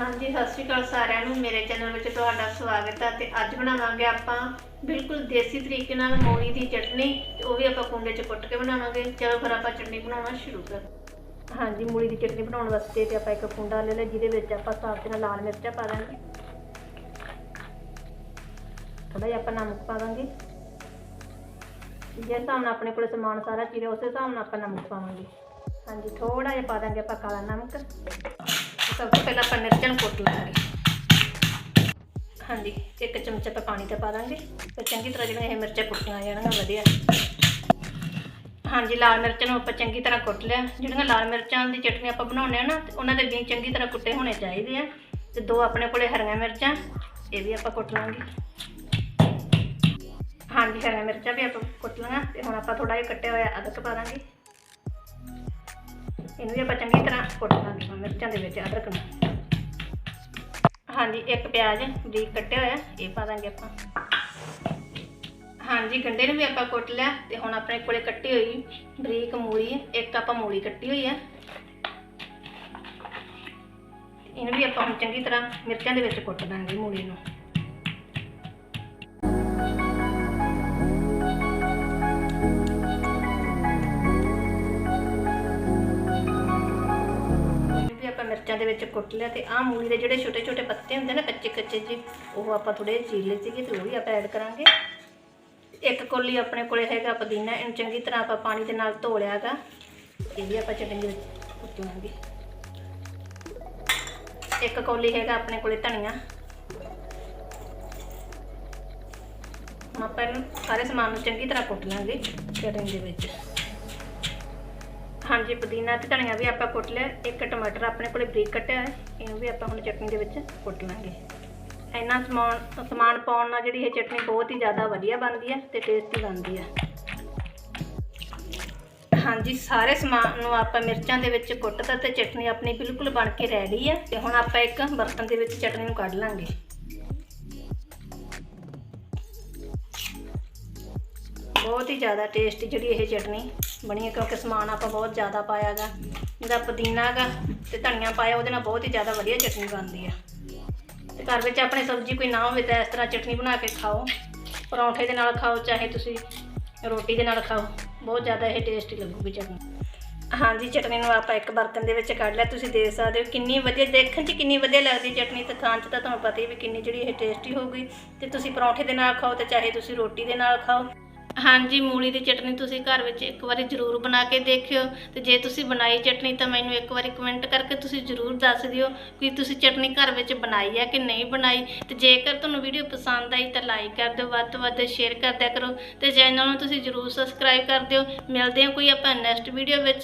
ਹਾਂਜੀ, ਸਤਿ ਸ਼੍ਰੀ ਅਕਾਲ ਸਾਰਿਆਂ ਨੂੰ। ਮੇਰੇ ਚੈਨਲ ਵਿੱਚ ਤੁਹਾਡਾ ਸਵਾਗਤ ਹੈ ਤੇ ਅੱਜ ਬਣਾਵਾਂਗੇ ਆਪਾਂ ਬਿਲਕੁਲ ਦੇਸੀ ਤਰੀਕੇ ਨਾਲ ਮੂਲੀ ਦੀ ਚਟਨੀ ਤੇ ਉਹ ਵੀ ਆਪਾਂ ਕੁੰਡੇ 'ਚ ਕੁੱਟ ਕੇ ਬਣਾਵਾਂਗੇ। ਚਲੋ ਫਿਰ ਆਪਾਂ ਚਟਨੀ ਬਣਾਉਣਾ ਸ਼ੁਰੂ ਕਰ। ਹਾਂਜੀ, ਮੂਲੀ ਦੀ ਚਟਨੀ ਬਣਾਉਣ ਵਾਸਤੇ ਤੇ ਆਪਾਂ ਇੱਕ ਕੁੰਡਾ ਲੈ ਲਿਆ, ਜਿਹਦੇ ਵਿੱਚ ਆਪਾਂ ਸਾਫ਼ ਤੇ ਨਾਲ ਲਾਲ ਮਿਰਚਾਂ ਪਾ ਦਾਂਗੇ। ਥੋੜਾ ਜਿਹਾ ਆਪਾਂ ਨਮਕ ਪਾ ਦਾਂਗੇ। ਜਿਸ ਹਿਸਾਬ ਨਾਲ ਆਪਣੇ ਕੋਲ ਸਮਾਨ ਸਾਰਾ ਚੀਰੇ ਉਸੇ ਹਿਸਾਬ ਨਾਲ ਆਪਾਂ ਨਮਕ ਪਾਵਾਂਗੇ। ਹਾਂਜੀ ਥੋੜਾ ਜਿਹਾ ਪਾ ਦਾਂਗੇ ਆਪਾਂ ਕਾਲਾ ਨਮਕ। ਸਭ ਤੋਂ ਪਹਿਲਾਂ ਆਪਾਂ ਮਿਰਚਾਂ ਨੂੰ ਕੁੱਟ ਲਾਂਗੇ ਹਾਂਜੀ, ਇੱਕ ਚਮਚਾ ਆਪਾਂ ਪਾਣੀ ਤੇ ਪਾ ਦਾਂਗੇ। ਫਿਰ ਚੰਗੀ ਤਰ੍ਹਾਂ ਜਿਹੜੀਆਂ ਇਹ ਮਿਰਚਾਂ ਕੁੱਟੀਆਂ ਜਾਣਗੀਆਂ ਵਧੀਆ। ਹਾਂਜੀ, ਲਾਲ ਮਿਰਚਾਂ ਨੂੰ ਆਪਾਂ ਚੰਗੀ ਤਰ੍ਹਾਂ ਕੁੱਟ ਲਿਆ। ਜਿਹੜੀਆਂ ਲਾਲ ਮਿਰਚਾਂ ਦੀ ਚਟਨੀ ਆਪਾਂ ਬਣਾਉਂਦੇ ਆ ਨਾ ਉਹਨਾਂ ਦੇ ਬੀਜ ਚੰਗੀ ਤਰ੍ਹਾਂ ਕੁੱਟੇ ਹੋਣੇ ਚਾਹੀਦੇ ਆ। ਤੇ ਦੋ ਆਪਣੇ ਕੋਲੇ ਹਰੀਆਂ ਮਿਰਚਾਂ, ਇਹ ਵੀ ਆਪਾਂ ਕੁੱਟ ਲਾਂਗੇ। ਹਾਂਜੀ, ਹਰੀਆਂ ਮਿਰਚਾਂ ਵੀ ਆਪਾਂ ਕੁੱਟ ਲਈਆਂ। ਤੇ ਹੁਣ ਆਪਾਂ ਥੋੜਾ ਜਿਹਾ ਕੱਟਿਆ ਹੋਇਆ ਅਦਰਕ ਪਾ ਦਾਂਗੇ। ਇਹਨੂੰ ਵੀ ਆਪਾਂ ਚੰਗੀ ਤਰ੍ਹਾਂ ਕੁੱਟ ਲਾਂਗੇ ਮਿਰਚਾਂ ਦੇ ਵਿੱਚ ਅਦਰਕ ਨੂੰ। ਹਾਂਜੀ, ਇੱਕ ਪਿਆਜ਼, ਬਰੀਕ ਕੱਟਿਆ ਹੋਇਆ, ਇਹ ਪਾ ਦਾਂਗੇ ਆਪਾਂ। ਹਾਂਜੀ, ਗੰਡੇ ਨੂੰ ਵੀ ਆਪਾਂ ਕੁੱਟ ਲਿਆ ਤੇ ਹੁਣ ਆਪਣੇ ਕੋਲੇ ਕੱਟੀ ਹੋਈ ਬਰੀਕ ਮੂਲੀ ਇੱਕ ਆਪਾਂ ਮੂਲੀ ਕੱਟੀ ਹੋਈ ਹੈ। ਇਹਨੂੰ ਵੀ ਆਪਾਂ ਹੁਣ ਚੰਗੀ ਤਰ੍ਹਾਂ ਮਿਰਚਾਂ ਦੇ ਵਿੱਚ ਕੁੱਟ ਦਾਂਗੇ ਮੂਲੀ ਨੂੰ। ਮਿਰਚਾਂ ਦੇ ਵਿੱਚ ਕੁੱਟ ਲਿਆ ਤੇ ਆਹ ਮੂਲੀ ਦੇ ਜਿਹੜੇ ਛੋਟੇ ਛੋਟੇ ਪੱਤੇ ਹੁੰਦੇ ਨਾ ਕੱਚੇ ਕੱਚੇ ਜਿਹੇ ਉਹ ਆਪਾਂ ਥੋੜੇ ਚੀਰ ਸੀਗੇ ਤੇ ਉਹ ਵੀ ਆਪਾਂ ਐਡ ਕਰਾਂਗੇ। ਇੱਕ ਕੋਲੀ ਆਪਣੇ ਕੋਲੇ ਹੈਗਾ ਪੁਦੀਨਾ, ਇਹਨੂੰ ਚੰਗੀ ਤਰ੍ਹਾਂ ਆਪਾਂ ਪਾਣੀ ਦੇ ਨਾਲ ਧੋ ਲਿਆਗਾ। ਇਹ ਵੀ ਆਪਾਂ ਚਟਨੀ ਦੇ ਵਿੱਚ ਕੁੱਟਾਂਗੇ ਇੱਕ ਕੋਲੀ ਹੈਗਾ ਆਪਣੇ ਕੋਲੇ ਧਨੀਆ। ਆਪਾਂ ਇਹਨੂੰ ਸਾਰੇ ਸਮਾਨ ਨੂੰ ਚੰਗੀ ਤਰ੍ਹਾਂ ਕੁੱਟ ਲਾਂਗੇ ਚਟਨੀ ਦੇ ਵਿੱਚ। ਹਾਂਜੀ, ਪੁਦੀਨਾ ਤੇ ਧਨੀਆ ਵੀ ਆਪਾਂ ਕੁੱਟ ਲਿਆ। ਇੱਕ ਟਮਾਟਰ ਆਪਣੇ ਕੋਲੇ ਬਰੀਕ ਕੱਟਿਆ ਹੈ। ਇਹਨੂੰ ਵੀ ਆਪਾਂ ਹੁਣ ਚਟਨੀ ਦੇ ਵਿੱਚ ਕੁੱਟ ਲਾਂਗੇ। ਇੰਨਾ ਸਮਾਨ ਸਮਾਨ ਪਾਉਣ ਨਾਲ ਜਿਹੜੀ ਇਹ ਚਟਨੀ ਬਹੁਤ ਹੀ ਜ਼ਿਆਦਾ ਵਧੀਆ ਬਣਦੀ ਹੈ ਤੇ ਟੇਸਟੀ ਬਣਦੀ ਹੈ। ਹਾਂਜੀ, ਸਾਰੇ ਸਮਾਨ ਨੂੰ ਆਪਾਂ ਮਿਰਚਾਂ ਦੇ ਵਿੱਚ ਕੁੱਟਤਾ ਤੇ ਚਟਨੀ ਆਪਣੀ ਬਿਲਕੁਲ ਬਣ ਕੇ ਰੈਡੀ ਹੈ ਤੇ ਹੁਣ ਆਪਾਂ ਇੱਕ ਬਰਤਨ ਦੇ ਵਿੱਚ ਚਟਨੀ ਨੂੰ ਕੱਢ ਲਾਂਗੇ। ਬਹੁਤ ਹੀ ਜ਼ਿਆਦਾ ਟੇਸਟੀ ਜਿਹੜੀ ਇਹ ਚਟਨੀ ਬਣੀ ਹੈ, ਕਿਉਂਕਿ ਸਮਾਨ ਆਪਾਂ ਬਹੁਤ ਜ਼ਿਆਦਾ ਪਾਇਆਗਾ ਇਹਦਾ ਪੁਦੀਨਾ ਗਾ ਤੇ ਧਨੀਆ ਪਾਇਆ, ਉਹਦੇ ਨਾਲ ਬਹੁਤ ਹੀ ਜ਼ਿਆਦਾ ਵਧੀਆ ਚਟਨੀ ਬਣਦੀ ਆ। ਤੇ ਘਰ ਵਿੱਚ ਆਪਣੇ ਸਬਜ਼ੀ ਕੋਈ ਨਾ ਹੋਵੇ ਤਾਂ ਇਸ ਤਰ੍ਹਾਂ ਚਟਨੀ ਬਣਾ ਕੇ ਖਾਓ। ਪਰੌਂਠੇ ਦੇ ਨਾਲ ਖਾਓ, ਚਾਹੇ ਤੁਸੀਂ ਰੋਟੀ ਦੇ ਨਾਲ ਖਾਓ, ਬਹੁਤ ਜ਼ਿਆਦਾ ਇਹ ਟੇਸਟੀ ਲੱਗੂਗੀ ਚਟਨੀ। ਹਾਂਜੀ, ਚਟਨੀ ਨੂੰ ਆਪਾਂ ਇੱਕ ਬਰਤਨ ਦੇ ਵਿੱਚ ਕੱਢ ਲਿਆ, ਤੁਸੀਂ ਦੇਖ ਸਕਦੇ ਹੋ ਕਿੰਨੀ ਵਧੀਆ, ਦੇਖਣ 'ਚ ਕਿੰਨੀ ਵਧੀਆ ਲੱਗਦੀ ਚਟਨੀ ਤੇ ਖਾਣ 'ਚ ਤਾਂ ਤੁਹਾਨੂੰ ਪਤਾ ਹੀ ਵੀ ਕਿੰਨੀ ਜਿਹੜੀ ਇਹ ਟੇਸਟੀ ਹੋਊਗੀ। ਤੇ ਤੁਸੀਂ ਪਰੌਂਠੇ ਦੇ ਨਾਲ ਖਾਓ ਤੇ ਚਾਹੇ ਤੁਸੀਂ ਰੋਟੀ ਦੇ ਨਾਲ ਖਾਓ। ਹਾਂਜੀ, ਮੂਲੀ ਦੀ ਚਟਨੀ ਤੁਸੀਂ ਘਰ ਵਿੱਚ ਇੱਕ ਵਾਰੀ ਜ਼ਰੂਰ ਬਣਾ ਕੇ ਦੇਖਿਓ ਤੇ ਜੇ ਤੁਸੀਂ ਬਣਾਈ ਚਟਨੀ ਤਾਂ ਮੈਨੂੰ ਇੱਕ ਵਾਰੀ ਕਮੈਂਟ ਕਰਕੇ ਤੁਸੀਂ ਜ਼ਰੂਰ ਦੱਸ ਦਿਓ ਕਿ ਤੁਸੀਂ ਚਟਨੀ ਘਰ ਵਿੱਚ ਬਣਾਈ ਹੈ ਕਿ ਨਹੀਂ ਬਣਾਈ ਤੇ ਜੇਕਰ ਤੁਹਾਨੂੰ ਵੀਡੀਓ ਪਸੰਦ ਆਈ ਤਾਂ ਲਾਈਕ ਕਰ ਦਿਓ, ਵੱਧ ਤੋਂ ਵੱਧ ਸ਼ੇਅਰ ਕਰਦਿਆ ਕਰੋ ਤੇ ਚੈਨਲ ਨੂੰ ਤੁਸੀਂ ਜ਼ਰੂਰ ਸਬਸਕ੍ਰਾਈਬ ਕਰ ਦਿਓ। ਮਿਲਦੇ ਹਾਂ ਕੋਈ ਆਪਾਂ ਨੈਕਸਟ ਵੀਡੀਓ ਵਿੱਚ।